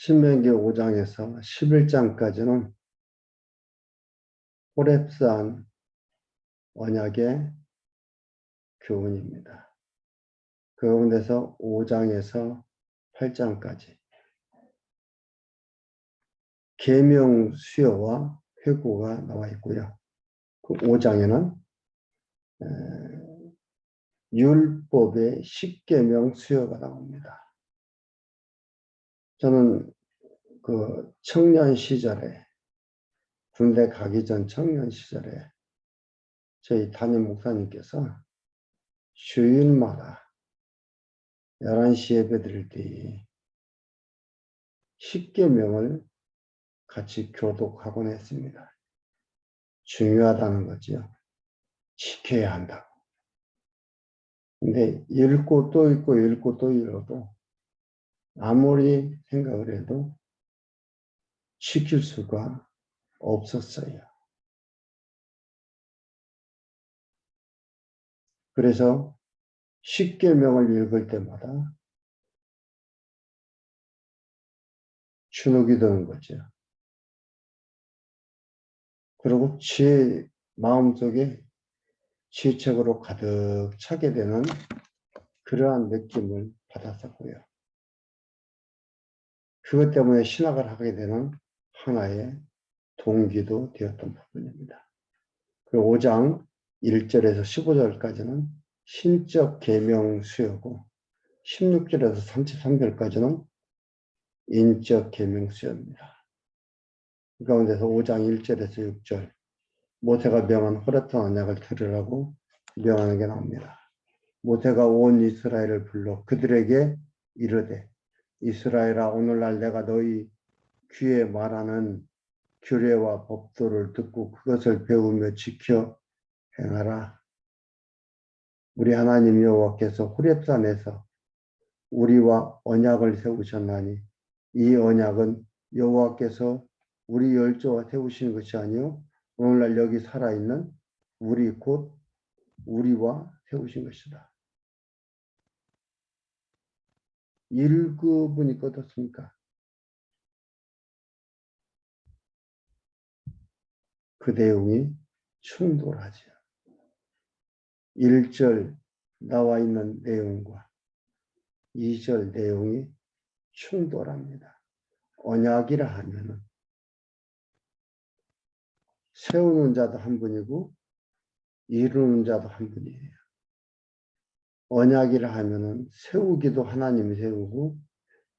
신명기 5장에서 11장까지는 호랩산 언약의 교훈입니다. 그 가운데서 5장에서 8장까지 계명 수요와 회고가 나와 있고요. 그 5장에는 율법의 십계명 수요가 나옵니다. 저는 그 청년 시절에 군대 가기 전 청년 시절에 저희 담임 목사님께서 주일마다 11시 예배 드릴 때 십계명을 같이 교독하곤 했습니다. 중요하다는 거죠. 지켜야 한다고. 근데 읽고 또 읽고 읽고 또 읽어도 아무리 생각을 해도 지킬 수가 없었어요. 그래서 십계명을 읽을 때마다 주눅이 드는 거죠. 그리고 제 마음속에 지책으로 가득 차게 되는 그러한 느낌을 받았었고요. 그것 때문에 신학을 하게 되는 하나의 동기도 되었던 부분입니다. 그 5장 1절에서 15절까지는 신적 계명 수요고 16절에서 33절까지는 인적 계명 수요입니다. 그 가운데서 5장 1절에서 6절 모세가 명한 호라탄 언약을 들으라고 명하는 게 나옵니다. 모세가 온 이스라엘을 불러 그들에게 이르되 이스라엘아 오늘날 내가 너희 귀에 말하는 규례와 법도를 듣고 그것을 배우며 지켜 행하라. 우리 하나님 여호와께서 호렙산에서 우리와 언약을 세우셨나니 이 언약은 여호와께서 우리 열조와 세우신 것이 아니요 오늘날 여기 살아있는 우리 곧 우리와 세우신 것이다. 읽어보니까 어떻습니까? 그 내용이 충돌하죠. 1절 나와 있는 내용과 2절 내용이 충돌합니다. 언약이라 하면은 세우는 자도 한 분이고 이루는 자도 한 분이에요. 언약이라 하면은 세우기도 하나님이 세우고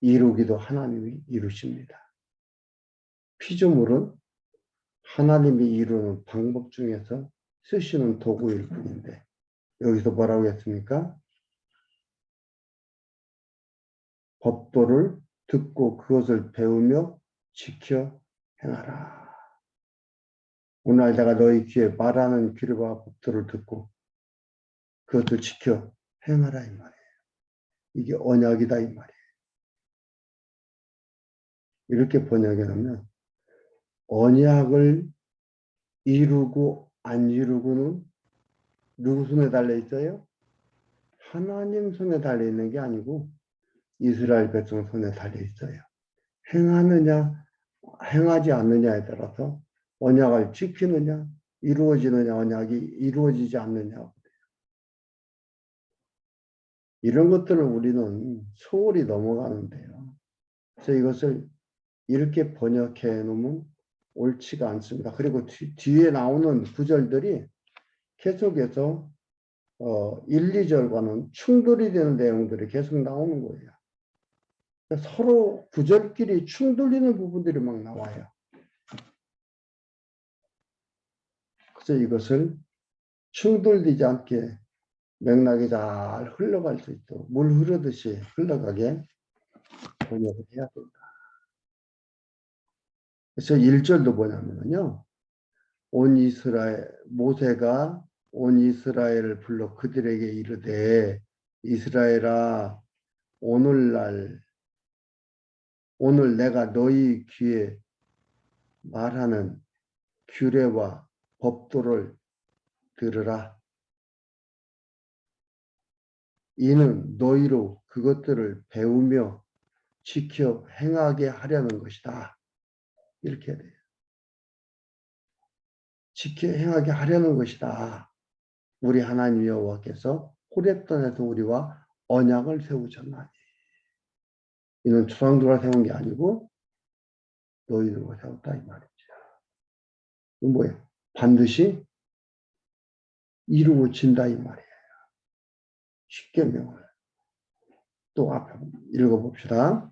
이루기도 하나님이 이루십니다. 피조물은 하나님이 이루는 방법 중에서 쓰시는 도구일 뿐인데 여기서 뭐라고 했습니까? 법도를 듣고 그것을 배우며 지켜 행하라. 오늘 내가 너희 귀에 말하는 규례와 법도를 듣고 그것을 지켜 행하라 이 말이에요. 이게 언약이다 이 말이에요. 이렇게 번역해 놓으면 언약을 이루고 안 이루고는 누구 손에 달려 있어요? 하나님 손에 달려 있는 게 아니고 이스라엘 백성 손에 달려 있어요. 행하느냐, 행하지 않느냐에 따라서 언약을 지키느냐, 이루어지느냐, 언약이 이루어지지 않느냐. 이런 것들을 우리는 소홀히 넘어가는데요. 그래서 이것을 이렇게 번역해 놓으면 옳지가 않습니다. 그리고 뒤, 에 나오는 구절들이 계속해서 어, 1, 2절과는 충돌이 되는 내용들이 계속 나오는 거예요. 서로 구절끼리 충돌되는 부분들이 막 나와요. 그래서 이것을 충돌되지 않게 맥락이 잘 흘러갈 수 있도록 물 흐르듯이 흘러가게 번역을 해야 된다. 그래서 1절도 뭐냐면요. 온 이스라엘, 모세가 온 이스라엘을 불러 그들에게 이르되 이스라엘아 오늘날 오늘 내가 너희 귀에 말하는 규례와 법도를 들으라. 이는 너희로 그것들을 배우며 지켜 행하게 하려는 것이다. 이렇게 돼요. 지켜 행하게 하려는 것이다. 우리 하나님 여호와께서 호렙단에서 우리와 언약을 세우셨나니. 이는 조상들과 세운 게 아니고 너희들과 세웠다 이 말이죠. 뭐예요? 반드시 이루어진다 이 말이에요. 쉽게 명을 또 앞에 읽어봅시다.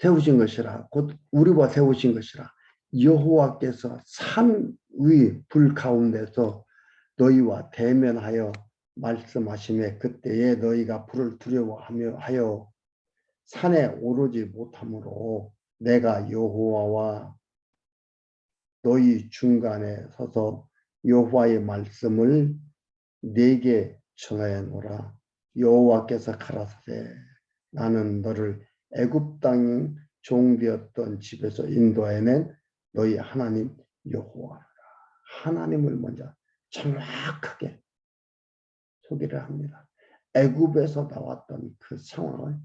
세우신 것이라 곧 우리와 세우신 것이라 여호와께서 산위 불 가운데서 너희와 대면하여 말씀하심에 그때에 너희가 불을 두려워하며 하여 산에 오르지 못하므로 내가 여호와와 너희 중간에 서서 여호와의 말씀을 네게 전하여 노라 여호와께서 가라사대 나는 너를 애굽 땅 종되었던 집에서 인도해낸 너희 하나님 여호와라 하나님을 먼저 정확하게 소개를 합니다. 애굽에서 나왔던 그 상황을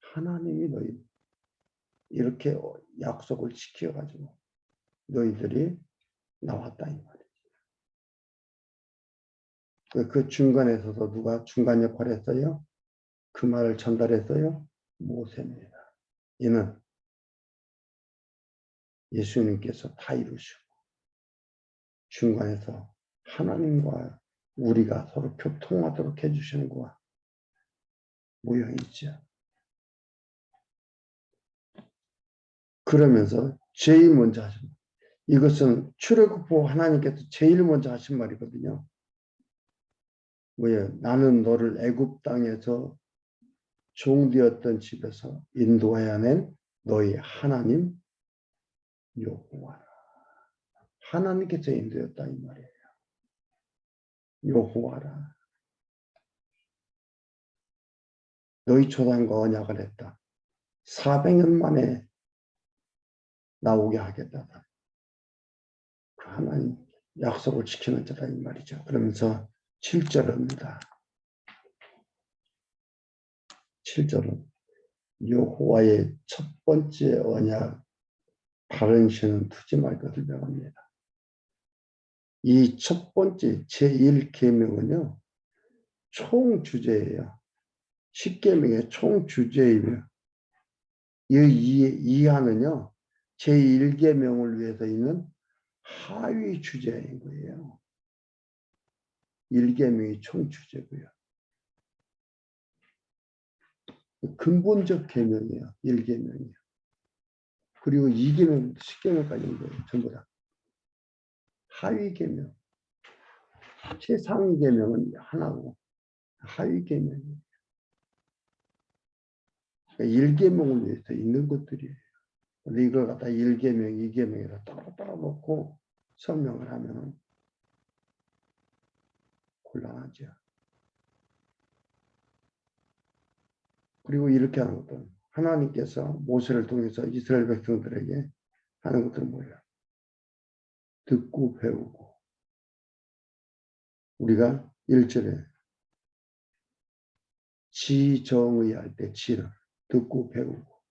하나님이 너희 이렇게 약속을 지켜가지고 너희들이 나왔다 이 말이지. 그- 그 중간에서도 누가 중간 역할을 했어요? 그 말을 전달했어요? 모세입니다. 이는 예수님께서 다 이루시고 중간에서 하나님과 우리가 서로 교통하도록 해주시는 거와 모양이 있죠. 그러면서 제일 먼저 하신 말. 이것은 출애굽부 하나님께서 제일 먼저 하신 말이거든요. 뭐예요? 나는 너를 애굽 땅에서 종되었던 집에서 인도하여 낸 너희 하나님 여호와라. 하나님께서 인도했다 이 말이에요. 여호와라. 너희 조상과 언약을 했다. 400년 만에 나오게 하겠다. 그 하나님 약속을 지키는 자다 이 말이죠. 그러면서 7절입니다. 7절은 여호와의 첫 번째 언약 바른 신은 두지 말 것을 명합니다. 이 첫 번째 제1계명은요. 총 주제예요. 10계명의 총 주제이며 이 이하는요. 제1계명을 위해서 있는 하위 주제인 거예요. 1계명이 총 주제고요. 근본적 계명이에요. 1계명이요. 그리고 2계명, 10계명까지 있는 거예요. 전부 다. 하위 계명. 최상위 계명은 하나고 하위 계명이에요. 그러니까 1계명을 위해서 있는 것들이에요. 근데 이걸 갖다 1계명, 2계명이라 따로따로 놓고 설명을 하면 곤란하죠. 그리고 이렇게 하는 것도 하나님께서 모세를 통해서 이스라엘 백성들에게 하는 것들은 뭐예요? 듣고 배우고 우리가 1절에 지정의 할 때 지를 듣고 배우고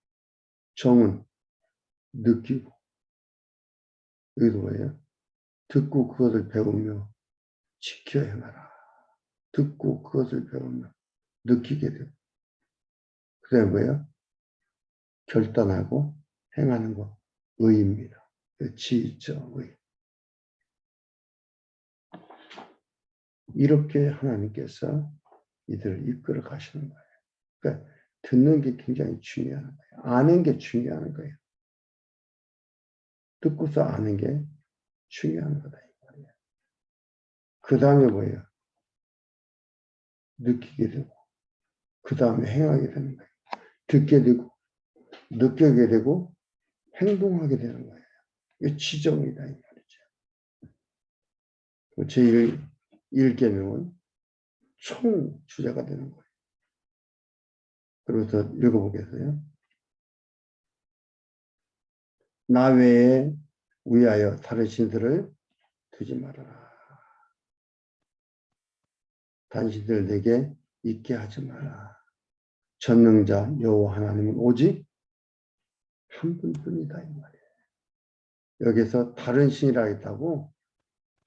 정은 느끼고 여기도 뭐예요? 듣고 그것을 배우며 지켜 행하라. 듣고 그것을 배우며 느끼게 되고 그 다음에 뭐예요? 결단하고 행하는 것 의입니다. 지정의 이렇게 하나님께서 이들을 이끌어 가시는 거예요. 그러니까 듣는 게 굉장히 중요한 거예요. 아는 게 중요한 거예요. 듣고서 아는 게 중요한 거다. 그 다음에 뭐예요? 느끼게 되고 그 다음에 행하게 되는 거예요. 듣게 되고 느끼게 되고 행동하게 되는 거예요. 이게 지정이다 이 말이죠. 제1 1계명은 총 주제가 되는 거예요. 그래서 읽어보겠어요. 나 외에 위하여 다른 신들을 두지 말아라. 당신들 내게 있게 하지 마라. 전능자 여호와 하나님은 오직 한 분뿐이다 이 말이에요. 여기서 다른 신이라 했다고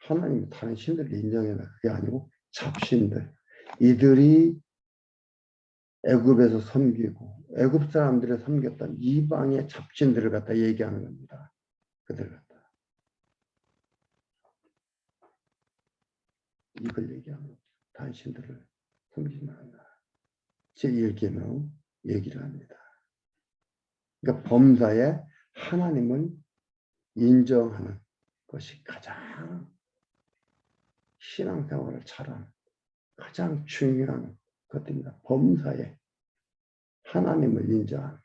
하나님이 다른 신들을 인정해라 그게 아니고 잡신들 이들이 애굽에서 섬기고 애굽 사람들을 섬겼던 이방의 잡신들을 갖다 얘기하는 겁니다. 그들 갖다 이걸 얘기하는. 당신들을 섬기지 말라. 제1계명 얘기를 합니다. 그러니까 범사에 하나님을 인정하는 것이 가장 신앙생활을 잘하는 가장 중요한 것입니다. 범사에 하나님을 인정하는.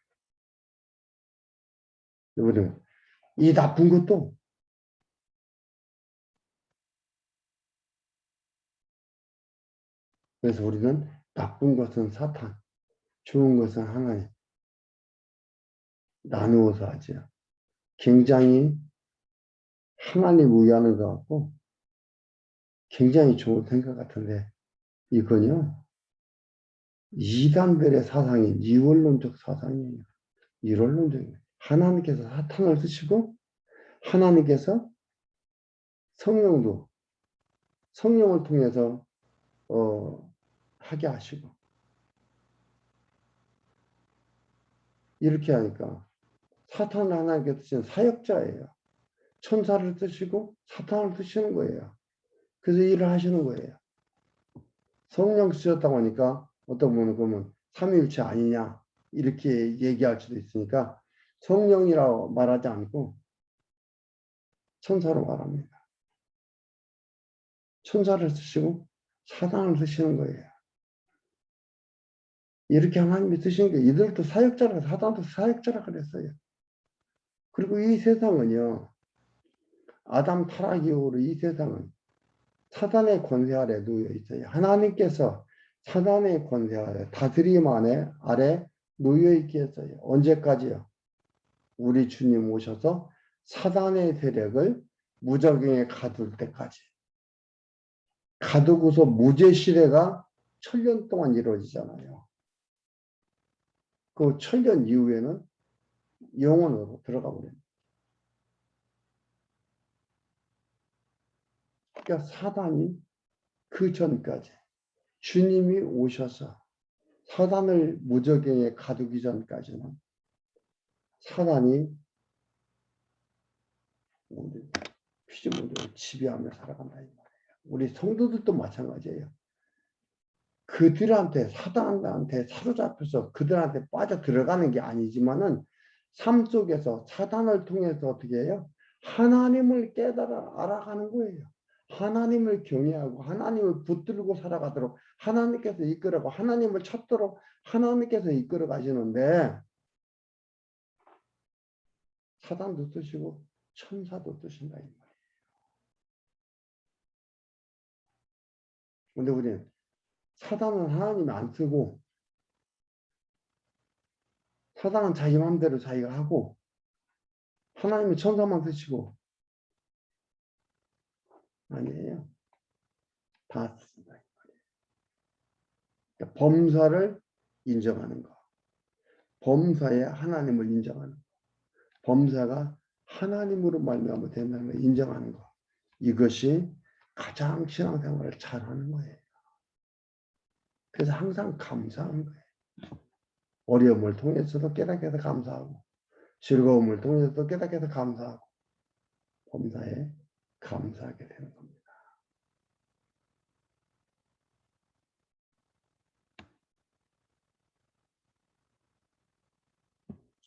여러분, 이 나쁜 것도 그래서 우리는 나쁜 것은 사탄, 좋은 것은 하나님 나누어서 하죠. 굉장히 하나님 위하는 것 같고 굉장히 좋은 생각 같은데 이건요 이단들의 사상이 이원론적 사상이에요. 이원론적이에요. 하나님께서 사탄을 쓰시고 하나님께서 성령도 성령을 통해서 어, 하게 하시고 이렇게 하니까 사탄을 하나님께 쓰시는 사역자예요. 천사를 쓰시고 사탄을 쓰시는 거예요. 그래서 일을 하시는 거예요. 성령 쓰셨다고 하니까 어떤 분은 그러면 삼위일체 아니냐 이렇게 얘기할 수도 있으니까 성령이라고 말하지 않고 천사로 말합니다. 천사를 쓰시고 사단을 쓰시는 거예요. 이렇게 하나님이 쓰신 게 이들도 사역자라 사단도 사역자라 그랬어요. 그리고 이 세상은요. 아담 타락 이후로 이 세상은 사단의 권세 아래 놓여 있어요. 하나님께서 사단의 권세 아래 다스림 안에 아래 놓여 있게 했어요. 언제까지요? 우리 주님 오셔서 사단의 세력을 무적행에 가둘 때까지. 가두고서 무죄 시대가 천년 동안 이루어지잖아요. 그 천년 이후에는 영원으로 들어가 버립니다. 그러니까 사단이 그 전까지 주님이 오셔서 사단을 무적행에 가두기 전까지는 사단이 피조물들을 지배하며 살아간다 이 말이에요. 우리 성도들도 마찬가지예요. 그들한테 사단한테 사로잡혀서 그들한테 빠져 들어가는 게 아니지만은 삶 속에서 사단을 통해서 어떻게 해요? 하나님을 깨달아 알아가는 거예요. 하나님을 경외하고 하나님을 붙들고 살아가도록 하나님께서 이끌어고 하나님을 찾도록 하나님께서 이끌어 가시는데 사단도 쓰시고 천사도 쓰신다 이 말이에요. 근데 우리는 사단은 하나님이 안 쓰고 사단은 자기 마음대로 자기가 하고 하나님은 천사만 쓰시고 아니에요. 다 쓴다. 그러니까 범사를 인정하는 거. 범사에 하나님을 인정하는 거. 범사가 하나님으로 말미암아 된다는 걸 인정하는 거. 이것이 가장 신앙생활을 잘하는 거예요. 그래서 항상 감사하는 거예요. 어려움을 통해서도 깨닫게 해서 감사하고 즐거움을 통해서도 깨닫게 해서 감사하고 범사에 감사하게 되는 겁니다.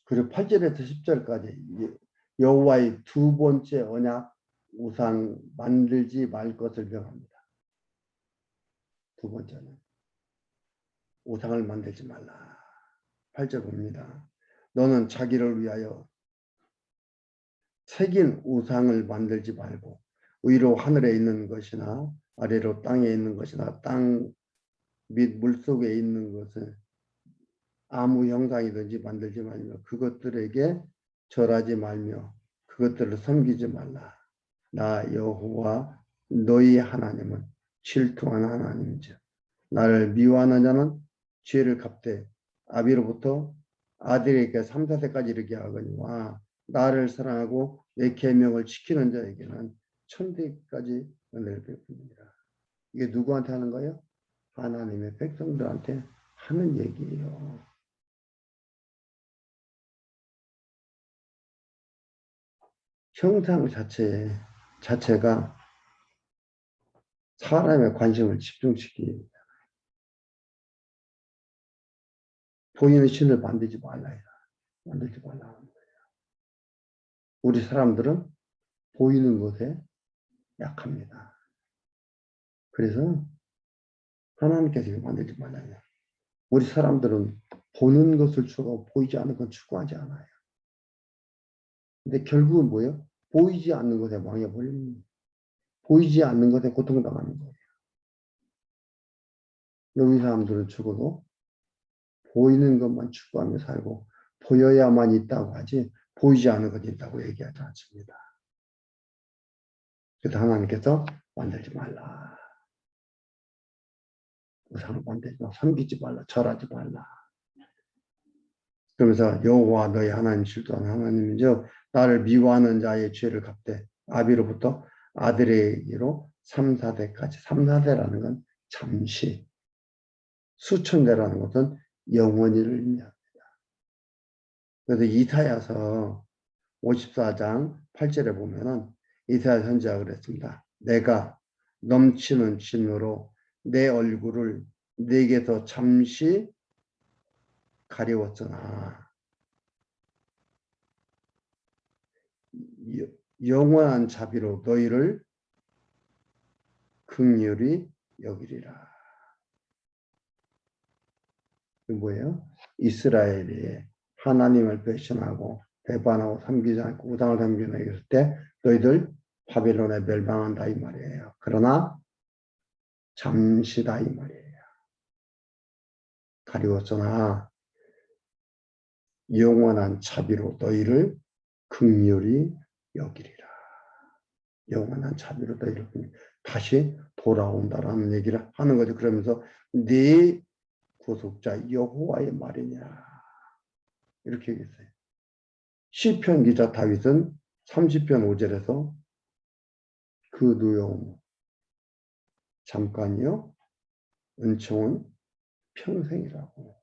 그리고 8절에서 10절까지 여호와의 두 번째 언약 우상 만들지 말 것을 명합니다. 두 번째는 우상을 만들지 말라. 8절 봅니다. 너는 자기를 위하여 새긴 우상을 만들지 말고 위로 하늘에 있는 것이나 아래로 땅에 있는 것이나 땅 및 물속에 있는 것을 아무 형상이든지 만들지 말며 그것들에게 절하지 말며 그것들을 섬기지 말라. 나 여호와 너희 하나님은 질투하는 하나님이죠. 나를 미워하는 자는 죄를 갚되 아비로부터 아들에게 3, 4세까지 이르게 하거니와 나를 사랑하고 내 계명을 지키는 자에게는 천대까지 은혜를 베풉니다. 이게 누구한테 하는 거예요? 하나님의 백성들한테 하는 얘기예요. 형상 자체 자체가 사람의 관심을 집중시키기 보이는 신을 만들지 말라. 만들지 말라 하는 거예요. 우리 사람들은 보이는 것에 약합니다. 그래서 하나님께서 만들지 말라요. 우리 사람들은 보는 것을 추구하고 보이지 않는 건 추구하지 않아요. 근데 결국은 뭐예요? 보이지 않는 것에 망해버리는 보이지 않는 것에 고통당하는 거예요. 여기 사람들은 죽어도 보이는 것만 추구하며 살고 보여야만 있다고 하지 보이지 않는 것이 있다고 얘기하지 않습니다. 그래서 하나님께서 만들지 말라. 우상을 만들지 마. 섬기지 말라. 절하지 말라. 그러면서 여호와 너희 하나님 실도한 하나님이죠. 나를 미워하는 자의 죄를 갚되 아비로부터 아들에게로 3, 4대까지 3, 4대라는 건 잠시 수천 대라는 것은 영원히를 의미합니다. 그래서 이사야서 54장 8절에 보면은 이사야 선지자가 그랬습니다. 내가 넘치는 진으로 내 얼굴을 내게서 잠시 가려웠으나 영원한 자비로 너희를 극률이 여기리라. 그 뭐예요? 이스라엘이 하나님을 배신하고 배반하고 섬기지 않고 우상을 섬기는 있을 때 너희들 바벨론에 멸망한다 이 말이에요. 그러나 잠시다 이 말이에요. 가리웠으나 영원한 자비로 너희를 극렬히 여기리라. 영원한 자비로 너희를 다시 돌아온다라는 얘기를 하는 거죠. 그러면서 네 구속자 여호와의 말이냐 이렇게 얘기했어요. 시편 기자 다윗은 30편 5절에서 그 누용 잠깐이요 은총은 평생이라고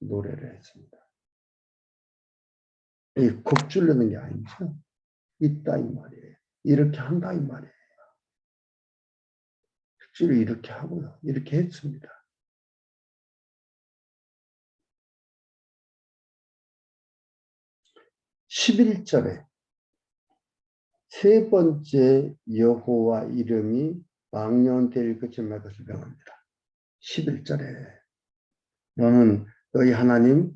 노래를 했습니다. 이 겁주려는 게 아니죠. 있다 이 말이에요. 이렇게 한다 이 말이에요. 실제로 이렇게 하고요. 이렇게 했습니다. 11절에 세 번째 여호와 이름이 망령되일 것을 말 것을 명합니다. 11절에 너는 너희 하나님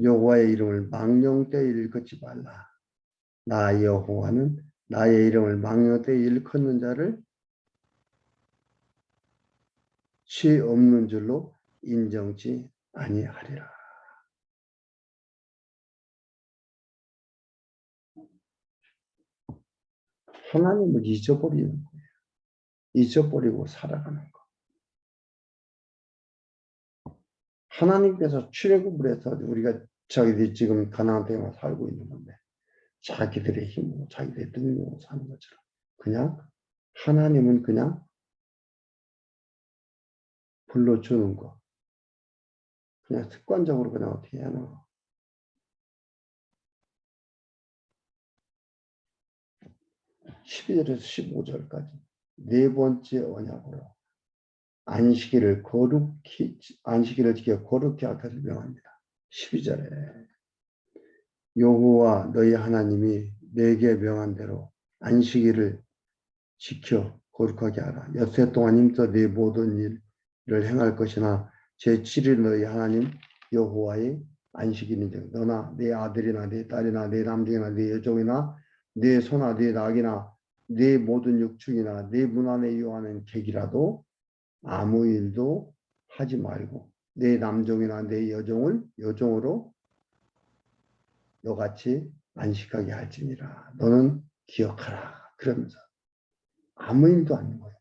여호와의 이름을 망령되이 일컫지 말라. 나 여호와는 나의 이름을 망령되이 일컫는 자를 시 없는 줄로 인정치 아니하리라. 하나님을 잊어버리는 거예요. 잊어버리고 살아가는 거. 하나님께서 출애굽을 해서 우리가 자기들이 지금 가나안 땅에 살고 있는 건데 자기들의 힘으로 자기들의 능력으로 사는 것처럼 그냥 하나님은 그냥 불러주는 거 그냥 습관적으로 그냥 어떻게 하는 거 12절에서 15절까지 네 번째 언약으로 안식일을 거룩히 안식일을 지켜 거룩히 할 것을 명합니다. 12절에 여호와 너희 하나님이 내게 명한 대로 안식일을 지켜 거룩하게 하라. 여세 동안 힘써 네 모든 일을 행할 것이나 제 7일 너희 하나님 여호와의 안식일인즉 너나 내 아들이나 내 딸이나 내 남종이나 내 여종이나 내 소나 내 낙이나 내 모든 육축이나 내 문 안에 이용하는 객이라도 아무 일도 하지 말고 내 남종이나 내 여종을 여종으로 너같이 안식하게 할지니라. 너는 기억하라. 그러면서 아무 일도 안 거예요.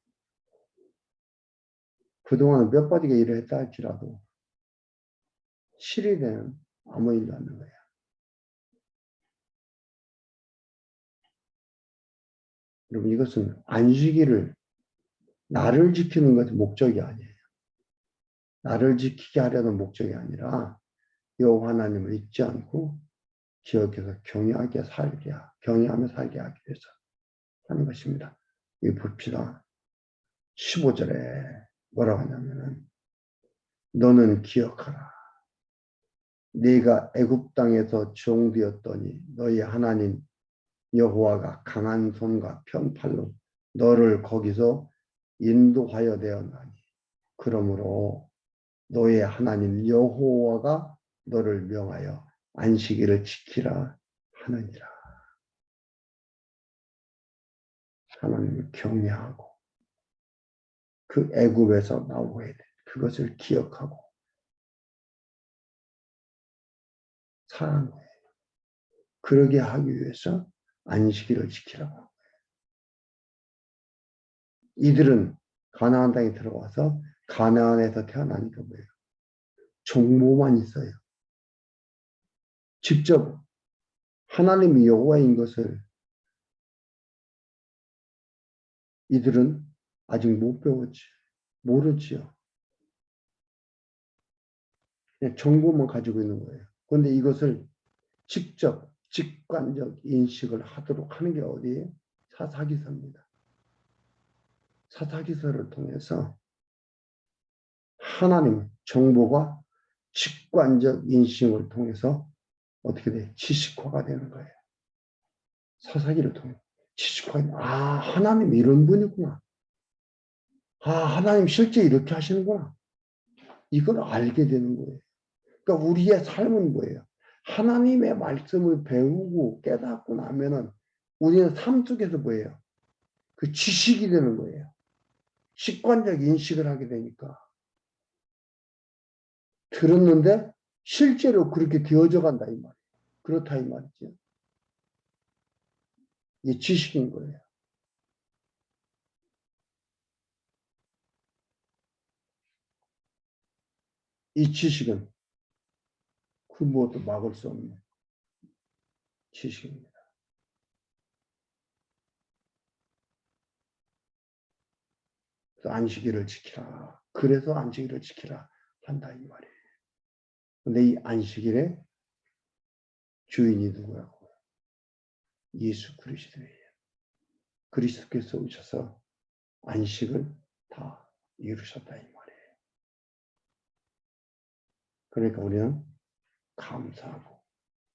그동안 몇 가지가 일을 했다 할지라도 실이 되는 아무 일도 없는 거야. 여러분 이것은 안식일을 나를 지키는 것이 목적이 아니에요. 나를 지키게 하려는 목적이 아니라 여호와 하나님을 잊지 않고 기억해서 경외하게 살게 하- 경외하며 살게 하기 위해서 하는 것입니다. 이 봅시다. 15절에 뭐라고 하냐면은 너는 기억하라. 네가 애굽 땅에서 종되었더니 너희 하나님 여호와가 강한 손과 편팔로 너를 거기서 인도하여 내었나니 그러므로 너의 하나님 여호와가 너를 명하여 안식일을 지키라 하느니라. 하나님을 경외하고 그 애굽에서 나오게 돼. 그것을 기억하고 거예요. 그러게 하기 위해서 안식일을 지키라고. 이들은 가나안 땅에 들어와서 가나안에서 태어나니까 뭐예요? 정보만 있어요. 직접 하나님이 여호와인 것을 이들은 아직 못 배웠지. 모르지요. 정보만 가지고 있는 거예요. 그런데 이것을 직접 직관적 인식을 하도록 하는 게 어디에? 사사기서입니다. 사사기서를 통해서 하나님 정보가 직관적 인식을 통해서 어떻게 돼? 지식화가 되는 거예요. 사사기를 통해 지식화. 아 하나님 이런 분이구나. 아 하나님 실제 이렇게 하시는구나. 이걸 알게 되는 거예요. 그러니까 우리의 삶은 뭐예요? 하나님의 말씀을 배우고 깨닫고 나면은 우리는 삶 속에서 뭐예요? 그 지식이 되는 거예요. 직관적 인식을 하게 되니까. 들었는데 실제로 그렇게 되어져 간다 이 말이에요. 그렇다 이 말이죠. 이게 지식인 거예요. 이 지식은 그 무엇도 막을 수 없는 지식입니다. 안식일을 지키라. 그래서 안식일을 지키라 한다 이 말이에요. 근데 이 안식일의 주인이 누구라고? 예수 그리스도예요. 그리스도께서 오셔서 안식을 다 이루셨다 이 말이에요. 그러니까 우리는 감사하고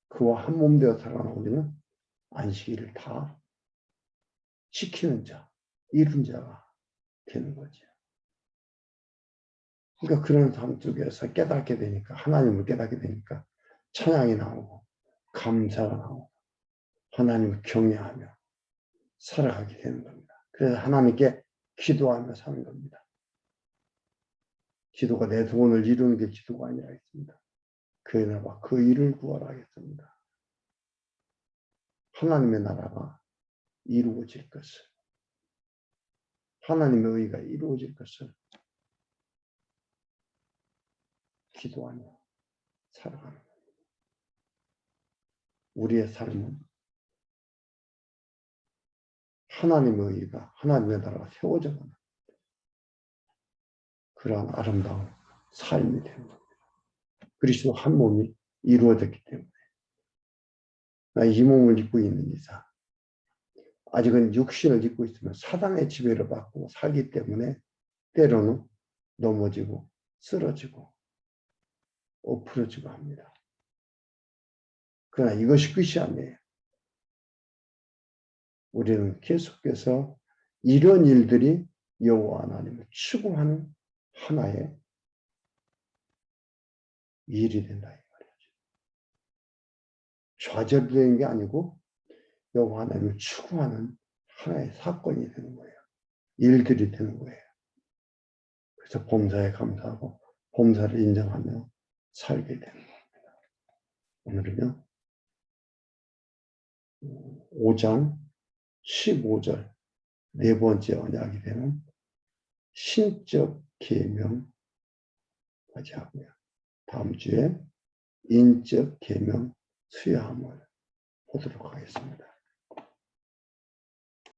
그와 한 몸 되어 살아가는 우리는 안식일을 다 지키는 자, 이룬 자가 되는 거죠. 그러니까 그런 삶 속에서 깨닫게 되니까 하나님을 깨닫게 되니까 찬양이 나오고 감사가 나오고 하나님을 경외하며 살아가게 되는 겁니다. 그래서 하나님께 기도하며 사는 겁니다. 기도가 내 소원을 이루는 게 기도가 아니라 했습니다. 그의 나라와 그 일을 구하라 하겠습니다. 하나님의 나라가 이루어질 것을 하나님의 의가 이루어질 것을 기도하며 살아가는 겁니다. 우리의 삶은 하나님의 의가 하나님의 나라가 세워져 가는 그러한 아름다운 삶이 겁니다. 그리스도 한 몸이 이루어졌기 때문에 나이 몸을 입고 있는 이상 아직은 육신을 입고 있으면 사단의 지배를 받고 살기 때문에 때로는 넘어지고 쓰러지고 엎으러지고 합니다. 그러나 이것이 끝이 아니에요. 우리는 계속해서 이런 일들이 여호와 하나님을 추구하는 하나의 일이 된다 이 말이죠. 좌절되는 게 아니고 여호와 하나님을 추구하는 하나의 사건이 되는 거예요. 일들이 되는 거예요. 그래서 범사에 감사하고 범사를 인정하며 살게 되는 겁니다. 오늘은요. 5장 15절 네 번째 언약이 되는 신적 계명까지 하고요. 다음 주에 인적 계명 수여함을 보도록 하겠습니다.